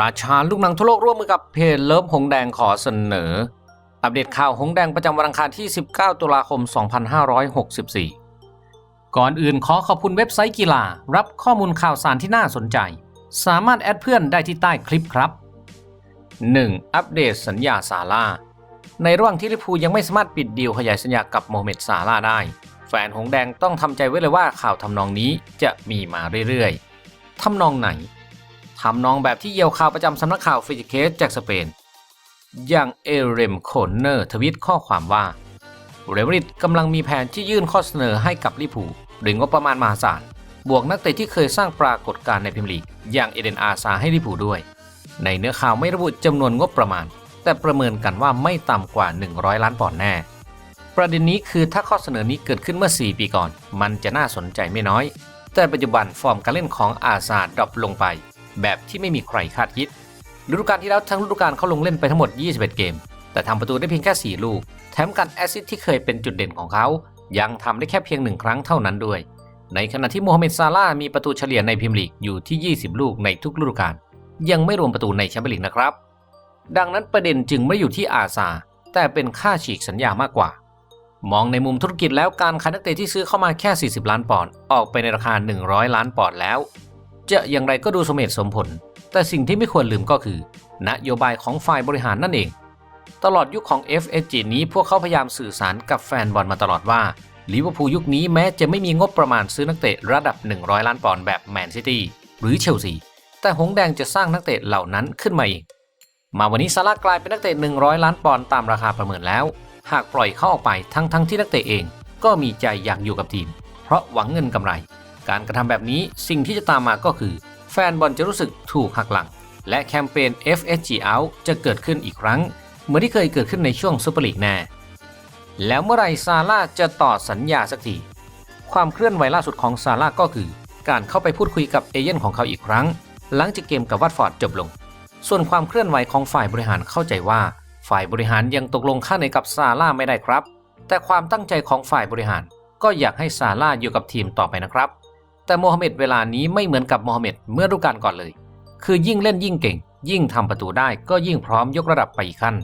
ราชาลูกหนังทั่วโลกร่วมมือกับเพจเลิฟหงแดงขอเสนอ อัปเดตข่าวหงแดงประจำวันอังคารที่ 19 ตุลาคม 2564 ก่อนอื่นขอขอบคุณเว็บไซต์กีฬา รับข้อมูลข่าวสารที่น่าสนใจ สามารถแอดเพื่อนได้ที่ใต้คลิปครับ 1. อัปเดตสัญญาซาร่าในระหว่างที่ลิพูยังไม่สามารถปิดดีลขยายสัญญากับโมเมดซาร่าได้ แฟนหงแดงต้องทำใจไว้เลยว่าข่าวทำนองนี้จะมีมาเรื่อยๆทำนองไหน ทำนองแบบที่เยียวข่าวประจำสำนักข่าวฟิจิเคสจากสเปน อย่างเอเรมโคนเนอร์ทวิตข้อความว่าเรอัลมริดกำลังมีแผนที่ยื่นข้อเสนอให้กับลิเวอร์พูลโดยงบประมาณมหาศาล บวกนักเตะที่เคยสร้างปรากฏการณ์ในพรีเมียร์ลีก อย่างเอเดนอาซาให้ลิพูด้วย ในเนื้อข่าวไม่ระบุจำนวนงบประมาณ แต่ประเมินกันว่าไม่ต่ำกว่า 100 ล้านปอนด์แน่ ประเด็นนี้คือถ้าข้อเสนอนี้เกิดขึ้นเมื่อ 4 ปีก่อน มันจะน่าสนใจไม่น้อย แต่ปัจจุบันฟอร์มการเล่นของอาซาดรอปลงไป แบบที่ไม่มีใครคาดคิดฤดูกาลที่แล้วทั้งฤดูกาลเขาลงเล่นไปทั้งหมด 21 เกม แต่ทำประตูได้เพียงแค่ 4 ลูก แถมการแอซิสที่เคยเป็นจุดเด่นของเขา ยังทำได้แค่เพียงหนึ่งครั้งเท่านั้นด้วย ในขณะที่โมฮัมเหม็ดซาร่าห์มีประตูเฉลี่ยในพรีเมียร์ลีกอยู่ที่ 20 ลูกในทุกฤดูกาล ยังไม่รวมประตูในแชมเปี้ยนลีกนะครับ ดังนั้นประเด็นจึงไม่อยู่ที่อาซา แต่เป็นค่าฉีกสัญญามากกว่า มองในมุมธุรกิจแล้วการขายนักเตะที่ซื้อเข้ามาแค่ 40 ล้านปอนด์ ออกไปในราคา 100 ล้านปอนด์แล้ว จะอย่างไรก็ดูสมเหตุสมผล แต่สิ่งที่ไม่ควรลืมก็คือ นโยบายของฝ่ายบริหารนั่นเอง ตลอดยุคของ FSG นี้พวกเขาพยายามสื่อสารกับแฟนบอลมาตลอดว่าลิเวอร์พูลยุคนี้แม้จะไม่มีงบประมาณซื้อนักเตะระดับ 100 ล้านปอนด์แบบแมนซิตี้หรือเชลซี แต่หงแดงจะสร้างนักเตะเหล่านั้นขึ้นมาเองมาวันนี้ซาร่ากลายเป็นนักเตะ 100 ล้านปอนด์ตามราคาประเมินแล้ว หากปล่อยเขาออกไปทั้งทั้งที่นักเตะเอง ก็มีใจอยากอยู่กับทีม เพราะหวังเงินกำไร การกระทำแบบนี้สิ่งที่จะตามมาก็คือ แฟนบอลจะรู้สึกถูกหักหลัง และแคมเปญ FSG Out จะเกิดขึ้นอีกครั้ง เหมือนที่เคยเกิดขึ้นในช่วงซูเปอร์ลีกแน่แล้วเมื่อไรซาร่าจะต่อสัญญาสักทีความเคลื่อนไหวล่าสุดของซาร่าก็คือ การเข้าไปพูดคุยกับเอเย่นของเขาอีกครั้ง หลังจากเกมกับวัตฟอร์ดจบลง ส่วนความเคลื่อนไหวของฝ่ายบริหารเข้าใจว่า ฝ่ายบริหารยังตกลงค่าเหนื่อยกับซาร่าไม่ได้ครับ แต่ความตั้งใจของฝ่ายบริหารก็อยากให้ซาร่าอยู่กับทีมต่อไปนะครับ แต่โมฮัมเหม็ดเวลานี้ไม่เหมือนกับโมฮัมเหม็ดเมื่อฤดูกาลก่อนเลย คือยิ่งเล่นยิ่งเก่ง ยิ่งทำประตูได้ก็ยิ่งพร้อมยกระดับไปอีกขั้น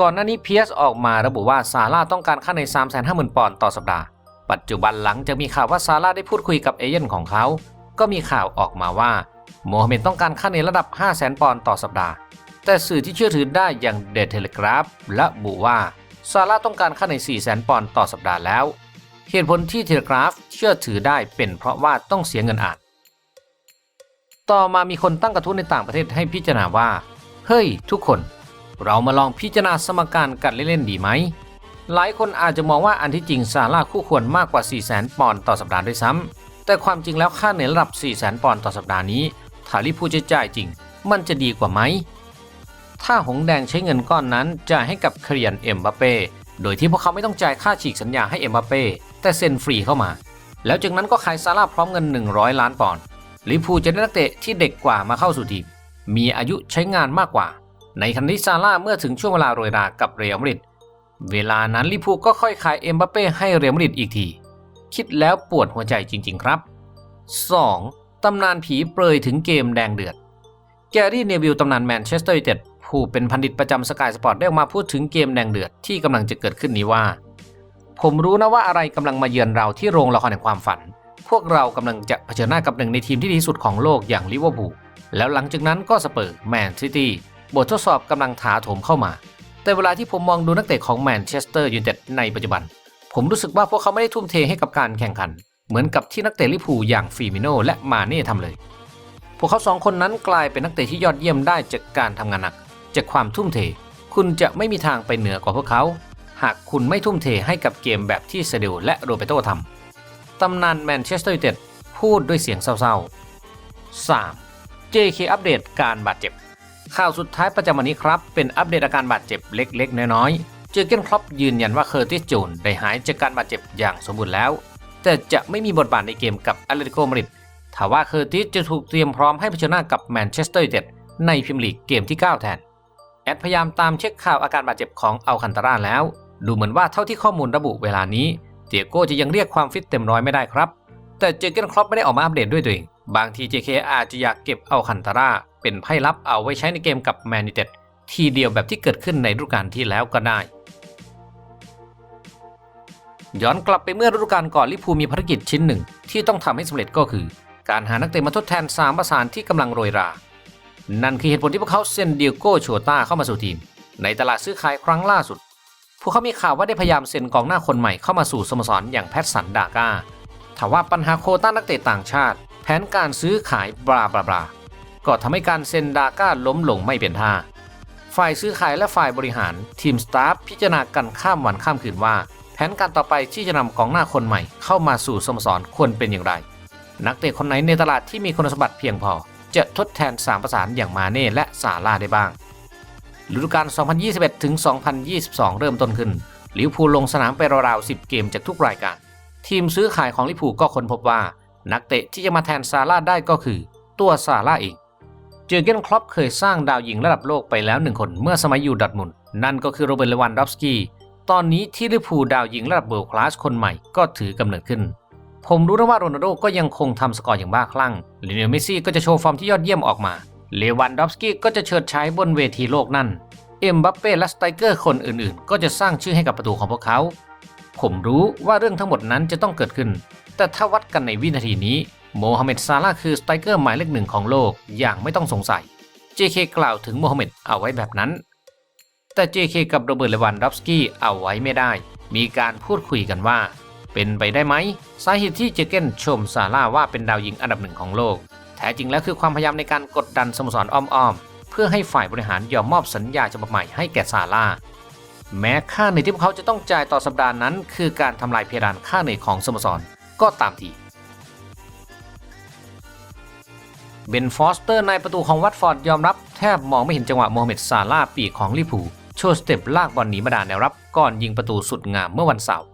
ก่อนหน้านี้เพียสออกมาระบุว่าซาร่าต้องการค่าใน 350,000 ปอนด์ต่อสัปดาห์ ปัจจุบันหลังจากมีข่าวว่าซาร่าได้พูดคุยกับเอเย่นของเขา ก็มีข่าวออกมาว่าโมฮัมเหม็ดต้องการค่าในระดับ 500,000 ปอนด์ต่อสัปดาห์ แต่สื่อที่เชื่อถือได้อย่างเดอะเทเลกราฟระบุว่าซาร่าต้องการค่าใน 400,000 ปอนด์ต่อสัปดาห์แล้ว เหตุผลที่เทเลกราฟเชื่อถือได้เป็นเพราะว่าต้องเสียเงินอ่าน ต่อมามีคนตั้งกระทู้ในต่างประเทศให้พิจารณาว่า เฮ้ย ทุกคน เรามาลองพิจารณาสมการกันเล่นๆดีไหม หลายคนอาจจะมองว่าอันที่จริงซาร่าคู่ควรมากกว่า 400,000 ปอนด์ต่อสัปดาห์ด้วยซ้ำแต่ความจริงแล้วค่าเหนื่อยระดับ 400,000 ปอนด์ต่อสัปดาห์นี้ถ้าลิพูจะจ่ายจริง มันจะดีกว่าไหมถ้าหงแดงใช้เงินก้อนนั้นจ่ายให้กับเครียนเอ็มบัปเป้ โดยที่พวกเขาไม่ต้องจ่ายค่าฉีกสัญญาให้เอ็มบัปเป้แต่เซ็นฟรีเข้ามา แล้วจากนั้นก็ขายซาร่าพร้อมเงิน 100 ล้านปอนด์ลิพูจะได้นักเตะที่เด็กกว่ามาเข้าสู่ทีมมีอายุใช้งานมากกว่า ในขณะที่ซาร่าเมื่อถึงช่วงเวลาโรยรากับเรอัลมาดริดเวลานั้นลิพูก็ค่อยขายเอ็มบัปเป้ให้เรอัลมาดริดอีกที คิดแล้วปวดหัวใจจริง ๆ ครับ 2. ตำนานผีเปรยถึงเกมแดงเดือด แกรี่เนวิลตำนานแมนเชสเตอร์ยูไนเต็ด ผู้เป็นพันดิตประจำสกายสปอร์ตได้ออกมาพูดถึงเกมแดงเดือดที่กำลังจะเกิดขึ้นนี้ว่า ผมรู้นะว่าอะไรกำลังมาเยือนเราที่โรงละครแห่งความฝัน พวกเรากำลังจะเผชิญหน้ากับหนึ่งในทีมที่ดีที่สุดของโลกอย่างลิเวอร์พูลแล้วหลังจากนั้นก็สเปอร์แมนซิตี้บททดสอบกำลังถาโถมเข้ามา แต่เวลาที่ผมมองดูนักเตะของแมนเชสเตอร์ยูไนเต็ดในปัจจุบัน ผมรู้สึกว่าพวกเขาไม่ได้ทุ่มเทให้กับการแข่งขัน เหมือนกับที่นักเตะลิเวอร์พูลอย่างฟีมิโนและมาเน่ทำเลย พวกเขาสองคนนั้นกลายเป็นนักเตะที่ยอดเยี่ยมได้จากการทำงานหนัก จากความทุ่มเท คุณจะไม่มีทางไปเหนือกว่าพวกเขา หากคุณไม่ทุ่มเทให้กับเกมแบบที่เซเดลและโรเบโตทำตำนานแมนเชสเตอร์ยูไนเต็ดพูดด้วยเสียงเศร้าๆ 3. JK อัปเดตการบาดเจ็บ ข่าวสุดท้ายประจำวันนี้ครับ เป็นอัปเดตอาการบาดเจ็บเล็กๆ น้อยๆ เจอเกนครอปยืนยันว่าเคอร์ติสจูนได้หายจากการบาดเจ็บอย่างสมบูรณ์แล้ว แต่จะไม่มีบทบาทในเกมกับแอตเลติโกมาดริดถ้าว่าเคอร์ติสจะถูกเตรียมพร้อมให้เผชิญหน้ากับแมนเชสเตอร์ยูไนเต็ดในพรีเมียร์ลีกเกมที่ 9 แทน แอดพยายามตามเช็คข่าวอาการบาดเจ็บของอัลคันตาราแล้ว ดูเหมือนว่าเท่าที่ข้อมูลระบุเวลานี้เตียโก้จะยังเรียกความฟิตเต็มร้อยไม่ได้ครับ แต่เจอเกนครอปไม่ได้ออกมาอัปเดตด้วยตัวเอง บางที JK อาจจะอยากเก็บเอาคันตาร่าเป็นไพ่ลับเอาไว้ใช้ในเกมกับแมน u เต็ดทีเดียวแบบที่เกิดขึ้นในฤดูกาลที่แล้วก็ได้ ย้อนกลับไปเมื่อฤดูกาลก่อนลิพูมีภารกิจชิ้นหนึ่ง ที่ต้องทำให้สำเร็จก็คือ การหานักเตะมาทดแทน3ประสานที่กำลังโรยรา นั่นคือเหตุผลที่พวกเขาเซ็นเดียโก้โชต้าเข้ามาสู่ทีม ในตลาดซื้อขายครั้งล่าสุด พวกเขามีข่าวว่าได้พยายามเซ็นกองหน้าคนใหม่เข้ามาสู่สโมสรอย่างแพทสันดาก้าถาว่าปัญหาโคต้านักเตะต่างชาติ แผนการซื้อขายบลาบลาบลาก็ทำให้การเซ็นดาก้าล้มลงไม่เป็นท่า ฝ่ายซื้อขายและฝ่ายบริหารทีมสตาฟพิจารณากันข้ามวันข้ามคืนว่า แผนการต่อไปที่จะนำกองหน้าคนใหม่ เข้ามาสู่สโมสรควรเป็นอย่างไร นักเตะคนไหนในตลาดที่มีคุณสมบัติเพียงพอ จะทดแทน 3 ประสานอย่างมาเน่และซาร่าได้บ้างฤดูกาล 2021 ถึง 2022 เริ่มต้นขึ้นลิวพูลลงสนามไปราวๆ10 เกมจากทุกรายการ ทีมซื้อขายของลิวพูลก็ค้นพบว่า นักเตะที่จะมาแทนซาร่าได้ก็คือ ตัวซาร่าเอง เจอเกนคลอปเคยสร้างดาวยิงระดับโลกไปแล้วหนึ่งคนเมื่อสมัยอยู่ดอร์ทมุนนั่นก็คือโรเบิร์ตเลวันดอฟสกี้ตอนนี้ที่ลิวพูลดาวยิงระดับเวิลด์คลาสคนใหม่ก็ถือกำเนิดขึ้น ผมรู้นะว่าโรนัลโดก็ยังคงทำสกอร์อย่างบ้าคลั่งลิเนลเมซี่ก็จะโชว์ฟอร์มที่ยอดเยี่ยมออกมา เลวันดอฟสกี้ก็จะเฉิดฉายบนเวทีโลกนั่น เอ็มบัปเป้และสไตรเกอร์คนอื่นๆ ก็จะสร้างชื่อให้กับประตูของพวกเขา ผมรู้ว่าเรื่องทั้งหมดนั้นจะต้องเกิดขึ้น แต่ถ้าวัดกันในวินาทีนี้ โมฮัมเหม็ดซาร่าคือสไตรเกอร์หมายเลขหนึ่งของโลกอย่างไม่ต้องสงสัย JK กล่าวถึงโมฮัมเหม็ดเอาไว้แบบนั้น แต่ JK กับโรเบิร์ตเลวันดอฟสกี้เอาไว้ไม่ได้ มีการพูดคุยกันว่า เป็นไปได้ไหมสาเหตุที่เจเกนชมซาร่าว่าเป็นดาวยิงอันดับหนึ่งของโลก แท้จริงแล้วคือความพยายามในการกดดันสโมสรอ้อมๆ เพื่อให้ฝ่ายบริหารยอมมอบสัญญาฉบับใหม่ให้แก่ซาร่าแม้ค่าเหนื่อยที่พวกเขาจะต้องจ่ายต่อสัปดาห์นั้น คือการทำลายเพดานค่าเหนื่อยของสโมสรก็ตามทีเบนฟอสเตอร์ในประตูของวัตฟอร์ดยอมรับแทบมองไม่เห็นจังหวะโมฮัมเหม็ดซาร่าปีกของลิพูโชว์สเต็ปลากบอลหนีมาดานแนวรับก่อนยิงประตูสุดงามเมื่อวันเสาร์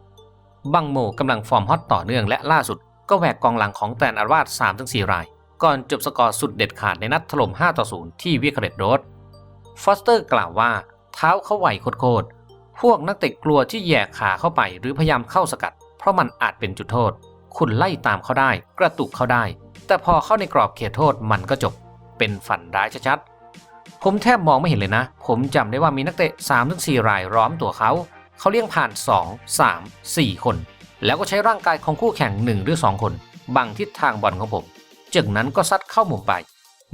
บังโมกำลังฟอร์มฮอตต่อเนื่องและล่าสุด ก็แหวกกองหลังของแตนอารวาส3-4 ราย ก่อนจบสกอร์สุดเด็ดขาดในนัดถล่ม5-0 ที่วิคาเรตโรดฟอสเตอร์กล่าวว่าเท้าเขาไหวโคตรพวกนักเตะกลัวที่แยกขาเข้าไปหรือพยายามเข้าสกัด เพราะมันอาจเป็นจุดโทษ คุณไล่ตามเขาได้ กระตุกเขาได้ แต่พอเข้าในกรอบเขตโทษมันก็จบ เป็นฝันร้ายชัดๆผมแทบมองไม่เห็นเลยนะ ผมจำได้ว่ามีนักเตะ3-4 รายล้อมตัวเขา เขาเลี้ยงผ่าน 2 3 4 คน แล้วก็ใช้ร่างกายของคู่แข่ง 1 หรือ 2 คนบังทิศทางบอลของผมจากนั้นก็ซัดเข้ามุมไป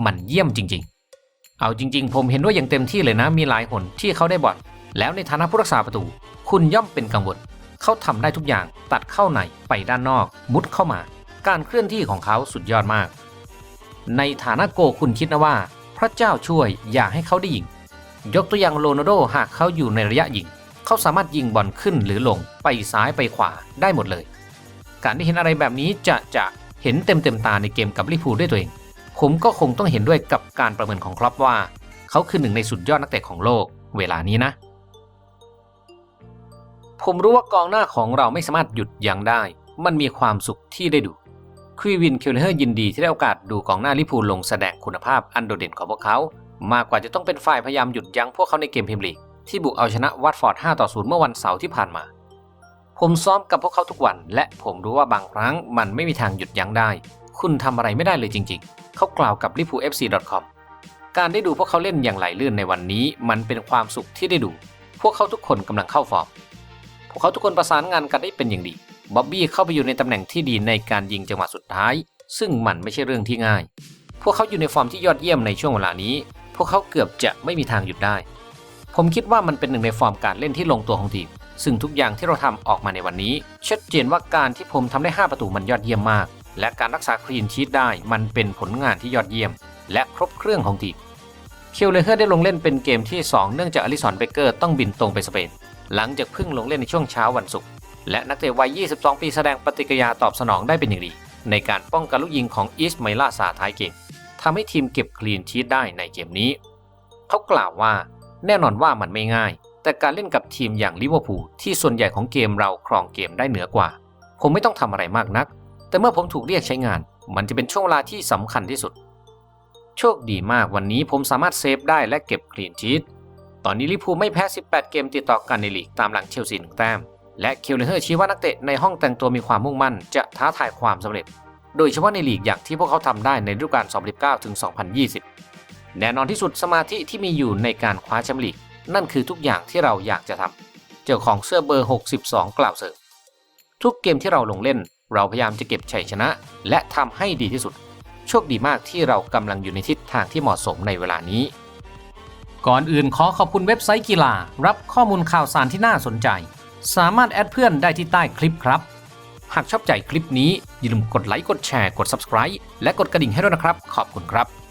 มันเยี่ยมจริง ๆ เอาจริง ๆ ผมเห็นด้วยอย่างเต็มที่เลยนะมีหลายคนที่เขาได้บอลแล้วในฐานะผู้รักษาประตู คุณย่อมเป็นกังวลเขาทำได้ทุกอย่างตัดเข้าในไปด้านนอก มุดเข้ามา การเคลื่อนที่ของเขาสุดยอดมาก ในฐานะโกคุณคิดนะว่า พระเจ้าช่วยอย่าให้เขาได้ยิง ยกตัวอย่างโรนัลโดหากเขาอยู่ในระยะยิง เขาสามารถยิงบอลขึ้นหรือลงไปซ้ายไปขวาได้หมดเลย การได้เห็นอะไรแบบนี้จะจะเห็นเต็มเต็มตาในเกมกับลิพูด้วยตัวเอง ผมก็คงต้องเห็นด้วยกับการประเมินของครอปว่า เขาคือหนึ่งในสุดยอดนักเตะของโลกเวลานี้นะ ผมรู้ว่ากองหน้าของเราไม่สามารถหยุดยั้งได้ มันมีความสุขที่ได้ดูควีวินเคลเลอร์ยินดีที่ได้โอกาสดูกองหน้าลิพูลงแสดงคุณภาพอันโดดเด่นของพวกเขา มากกว่าจะต้องเป็นฝ่ายพยายามหยุดยั้งพวกเขาในเกมพรีเมียร์ลีก ที่บุกเอาชนะวัตฟอร์ด 5 ต่อ 0 เมื่อวันเสาร์ที่ผ่านมา ผมซ้อมกับพวกเขาทุกวัน และผมรู้ว่าบางครั้งมันไม่มีทางหยุดยั้งได้ คุณทำอะไรไม่ได้เลยจริง ๆ เขากล่าวกับ liverpoolfc.com การได้ดูพวกเขาเล่นอย่างไหลลื่นในวันนี้ มันเป็นความสุขที่ได้ดู พวกเขาทุกคนกำลังเข้าฟอร์ม พวกเขาทุกคนประสานงานกันได้เป็นอย่างดี บ๊อบบี้เข้าไปอยู่ในตำแหน่งที่ดีในการยิงจังหวะสุดท้าย ซึ่งมันไม่ใช่เรื่องที่ง่าย พวกเขาอยู่ในฟอร์มที่ยอดเยี่ยมในช่วงเวลานี้ พวกเขาเกือบจะไม่มีทางหยุดได้ ผมคิดว่ามันเป็นหนึ่งในฟอร์มการเล่นที่ลงตัวของทีม ซึ่งทุกอย่างที่เราทำออกมาในวันนี้ ชัดเจนว่าการที่ผมทำได้ 5 ประตูมันยอดเยี่ยมมาก และการรักษาคลีนชีตได้มันเป็นผลงานที่ยอดเยี่ยม และครบเครื่องของทีมเคิวเลเฮอร์ได้ลงเล่นเป็นเกมที่ 2 เนื่องจากอลิสันเบเกอร์ต้องบินตรงไปสเปน หลังจากเพิ่งลงเล่นในช่วงเช้าวันศุกร์และนักเตะวัย 22 ปีแสดงปฏิกิริยาตอบสนองได้เป็นอย่างดี ในการป้องกันลูกยิงของอิสไมล่าซาท้ายเกมทำให้ทีมเก็บคลีนชีตได้ในเกมนี้ เขากล่าวว่า แน่นอนว่ามันไม่ง่าย แต่การเล่นกับทีมอย่างลิเวอร์พูลที่ส่วนใหญ่ของเกมเราครองเกมได้เหนือกว่า ผมไม่ต้องทำอะไรมากนัก แต่เมื่อผมถูกเรียกใช้งาน มันจะเป็นช่วงเวลาที่สำคัญที่สุด โชคดีมากวันนี้ผมสามารถเซฟได้และเก็บคลีนชีตตอนนี้ลิเวอร์พูลไม่แพ้ 18 เกมติดต่อกันในลีกตามหลังเชลซีหนึ่งแต้มและคิวเลเฮอร์ชี้ว่านักเตะในห้องแต่งตัวมีความมุ่งมั่น จะท้าทายความสำเร็จ โดยเฉพาะในลีกอย่างที่พวกเขาทำได้ในฤดูกาล 2019-2020 แน่นอนที่สุดสมาธิที่มีอยู่ในการคว้าแชมป์ลีก นั่นคือทุกอย่างที่เราอยากจะทำเจ้าของเสื้อเบอร์ 62 กล่าวเสริมทุกเกมที่เราลงเล่น เราพยายามจะเก็บชัยชนะ และทำให้ดีที่สุด โชคดีมากที่เรากำลังอยู่ในทิศทางที่เหมาะสมในเวลานี้ ก่อนอื่นขอขอบคุณเว็บไซต์กีฬา รับข้อมูลข่าวสารที่น่าสนใจ สามารถแอดเพื่อนได้ที่ใต้คลิปครับหากชอบใจคลิปนี้อย่าลืมกดไลค์กดแชร์กด subscribe และกดกระดิ่งให้ด้วยนะครับ ขอบคุณครับ